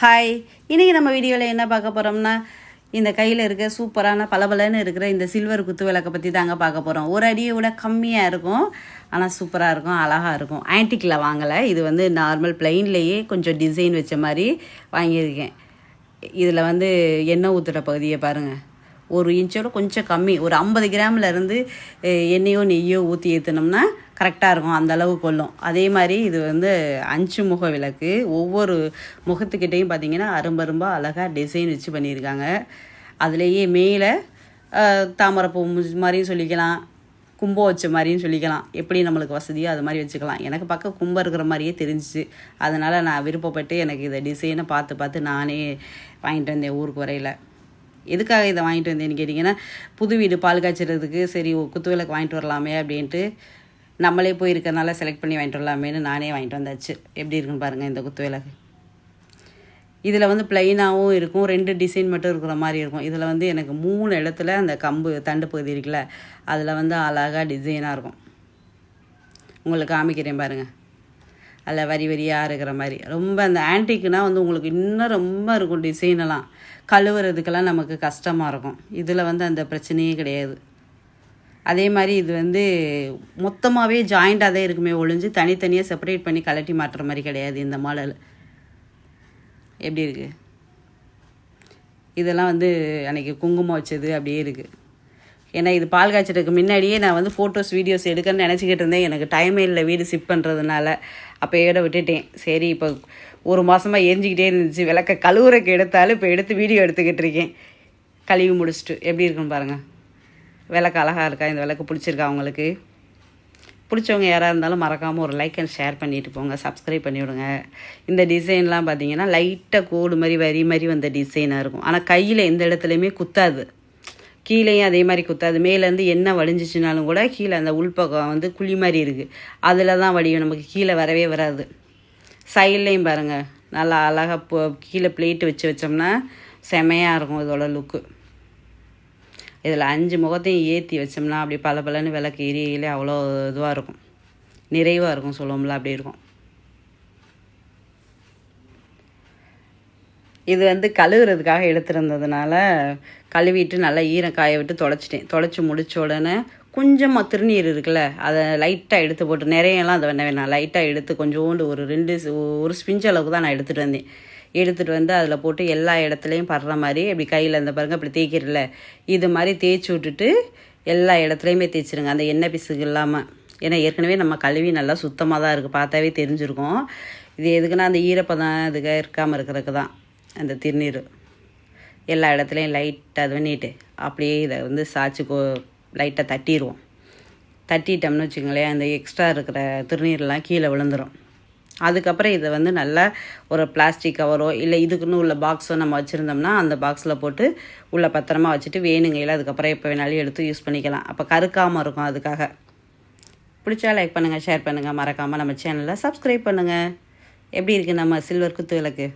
Hi இன்றைக்கி நம்ம வீடியோவில் என்ன பார்க்க போகிறோம்னா இந்த கையில் இருக்க சூப்பரான பளபளன்னு இருக்கிற இந்த சில்வர் குத்து விளக்கை பற்றி தாங்க பார்க்க போகிறோம் ஒரு அடியை விட கம்மியாக இருக்கும் ஆனால் சூப்பராக இருக்கும் அழகாக இருக்கும். ஆன்டிக்கில் வாங்கலை. இது வந்து நார்மல் பிளெயின்லேயே கொஞ்சம் டிசைன் வச்ச மாதிரி வாங்கியிருக்கேன். இதில் வந்து எண்ணெய் ஊற்றுற பகுதியை பாருங்கள் ஒரு இன்ச்சோட கொஞ்சம் கம்மி. ஒரு ஐம்பது கிராமில் இருந்து எண்ணெயோ நெய்யோ ஊற்றி ஏற்றினோம்னா கரெக்டாக இருக்கும். அந்த அளவு கொள்ளும். அதே மாதிரி இது வந்து அஞ்சு முக விளக்கு. ஒவ்வொரு முகத்துக்கிட்டேயும் பார்த்தீங்கன்னா அரும்பரும்பாக அழகாக டிசைன் வச்சு பண்ணியிருக்காங்க. அதுலேயே மேலே தாமரைப்பூ மாதிரியும் சொல்லிக்கலாம். கும்பம் வச்ச மாதிரியும் சொல்லிக்கலாம். எப்படி நம்மளுக்கு வசதியோ அது மாதிரி வச்சுக்கலாம். எனக்கு பக்கம் கும்பம் இருக்கிற மாதிரியே தெரிஞ்சிச்சு. அதனால் நான் விருப்பப்பட்டு எனக்கு இதை டிசைனை பார்த்து பார்த்து நானே வாங்கிட்டு வந்தேன் ஊருக்கு வரையில். எதுக்காக இதை வாங்கிட்டு வந்தேன்னு கேட்டிங்கன்னா புது வீடு பால் காய்ச்சறதுக்கு சரி குத்து விளக்கு வாங்கிட்டு வரலாமே அப்படின்ட்டு நம்மளே போயிருக்கனால செலக்ட் பண்ணி வாங்கிட்டு வரலாமேன்னு நானே வாங்கிட்டு வந்தாச்சு. எப்படி இருக்குன்னு பாருங்கள் இந்த குத்து விளக்கு. இதில் வந்து ப்ளைனாகவும் இருக்கும் ரெண்டு டிசைன் மட்டும் இருக்கிற மாதிரி இருக்கும். இதில் வந்து எனக்கு மூணு இடத்துல அந்த கம்பு தண்டு பகுதி இருக்குல்ல அதில் வந்து அழகாக டிசைனாக இருக்கும். உங்களுக்கு காமிக்கிறேன் பாருங்கள் அதில் வரி வரியாக இருக்கிற மாதிரி. ரொம்ப அந்த ஆன்டிக்குனா வந்து உங்களுக்கு இன்னும் ரொம்ப இருக்கும் டிசைனெல்லாம் கழுவுறதுக்கெல்லாம் நமக்கு கஷ்டமாக இருக்கும். இதில் வந்து அந்த பிரச்சனையே கிடையாது. அதே மாதிரி இது வந்து மொத்தமாகவே ஜாயிண்டாக தான் இருக்குமே ஒழிஞ்சு தனித்தனியாக செப்பரேட் பண்ணி கலட்டி மாட்டுற மாதிரி கிடையாது இந்த மாடல். எப்படி இருக்குது இதெல்லாம் வந்து அன்றைக்கி குங்குமம் வச்சது அப்படியே இருக்குது ஏன்னா இது பால் காய்ச்சலுக்கு முன்னாடியே நான் வந்து ஃபோட்டோஸ் வீடியோஸ் எடுக்கன்னு நினச்சிக்கிட்டு இருந்தேன். எனக்கு டைமே இல்லை வீடு ஷிஃப்ட் பண்ணுறதுனால அப்போ ஏட விட்டுட்டேன். சரி இப்போ ஒரு மாதமாக எரிஞ்சிக்கிட்டே இருந்துச்சு. விளக்க கழுவுறக்கு எடுத்தாலும் இப்போ எடுத்து வீடியோ எடுத்துக்கிட்டு இருக்கேன். கழுவி முடிச்சுட்டு. எப்படி இருக்குன்னு பாருங்கள் விளக்கு அழகாக இருக்கா? இந்த விளக்கு பிடிச்சிருக்கா உங்களுக்கு? பிடிச்சவங்க யாராக இருந்தாலும் மறக்காமல் ஒரு லைக் அண்ட் ஷேர் பண்ணிட்டு போங்க. சப்ஸ்கிரைப் பண்ணிவிடுங்க இந்த டிசைன்லாம் பார்த்தீங்கன்னா லைட்டாக கோடு மாதிரி வரி மாதிரி வந்த டிசைனாக இருக்கும். ஆனால் கையில் எந்த இடத்துலையுமே குத்தாது. கீழேயும் அதே மாதிரி குத்தாது. மேலேருந்து என்ன வடிஞ்சிச்சுனாலும் கூட கீழே அந்த உள்பக்கம் வந்து குழி மாதிரி இருக்குது அதில் தான் வடியும் நமக்கு கீழே வரவே வராது. சைட்லேயும் பாருங்கள் நல்லா அழகாக போ கீழே பிளேட்டு வச்சு வச்சோம்னா செமையாக இருக்கும் இதோட லுக்கு இதில் அஞ்சு முகத்தையும் ஏற்றி வச்சோம்னா அப்படி பல பலன்னு விளக்கு எரியலே அவ்வளோ இதுவாக இருக்கும். நிறைவாக இருக்கும். சொல்லுவோம்ல அப்படி இருக்கும். இது வந்து கழுவுறதுக்காக எடுத்திருந்ததுனால கழுவிட்டு நல்லா ஈரம் காய விட்டு தொலைச்சிட்டேன். தொலைச்சி முடிச்ச உடனே கொஞ்சமாக திருநீர் இருக்குல்ல அதை லைட்டாக எடுத்து போட்டு நிறையெல்லாம் அதை வேணா வேணாம். லைட்டாக எடுத்து கொஞ்சோண்டு ஒரு ரெண்டு ஸ்- ஒரு ஸ்பிஞ்ச் அளவுக்கு தான் நான் எடுத்துகிட்டு வந்தேன். எடுத்துகிட்டு வந்து அதில் போட்டு எல்லா இடத்துலையும் படுற மாதிரி இப்படி கையில் இந்த பாருங்க இப்படி தேய்க்கிறல இது மாதிரி தேய்ச்சி விட்டுட்டு எல்லா இடத்துலையுமே தேய்ச்சிருங்க. அந்த எண்ணெய் பிசுக்கு இல்லாமல் ஏன்னா ஏற்கனவே நம்ம கழுவி நல்லா சுத்தமாக தான் இருக்குது பார்த்தாவே தெரிஞ்சிருக்கும். இது எதுக்குன்னா அந்த ஈரப்பதம் இதுக்காக இருக்காமல் இருக்கிறதுக்கு தான். அந்த திருநீர். எல்லா இடத்துலையும் லைட்டாக அது பண்ணிட்டு அப்படியே இதை வந்து சாய்ச்சி கோ லைட்டாக தட்டிடுவோம் தட்டிட்டோம்னு வச்சுக்கோங்களேன் அந்த எக்ஸ்ட்ரா இருக்கிற திருநீர்லாம் கீழே விழுந்துடும் அதுக்கப்புறம் இதை வந்து நல்லா ஒரு பிளாஸ்டிக் கவரோ இல்லை இதுக்குன்னு உள்ள பாக்ஸோ நம்ம வச்சுருந்தோம்னா அந்த பாக்ஸில் போட்டு உள்ள பத்திரமா வச்சுட்டு வேணுங்கையில் அதுக்கப்புறம் எப்போ வேணாலும் எடுத்து யூஸ் பண்ணிக்கலாம். அப்போ கருக்காமல் இருக்கும் அதுக்காக. பிடிச்சா லைக் பண்ணுங்கள் ஷேர் பண்ணுங்கள் மறக்காமல் நம்ம சேனலை சப்ஸ்கிரைப் பண்ணுங்கள் எப்படி இருக்குது நம்ம சில்வர் குத்து விளக்கு?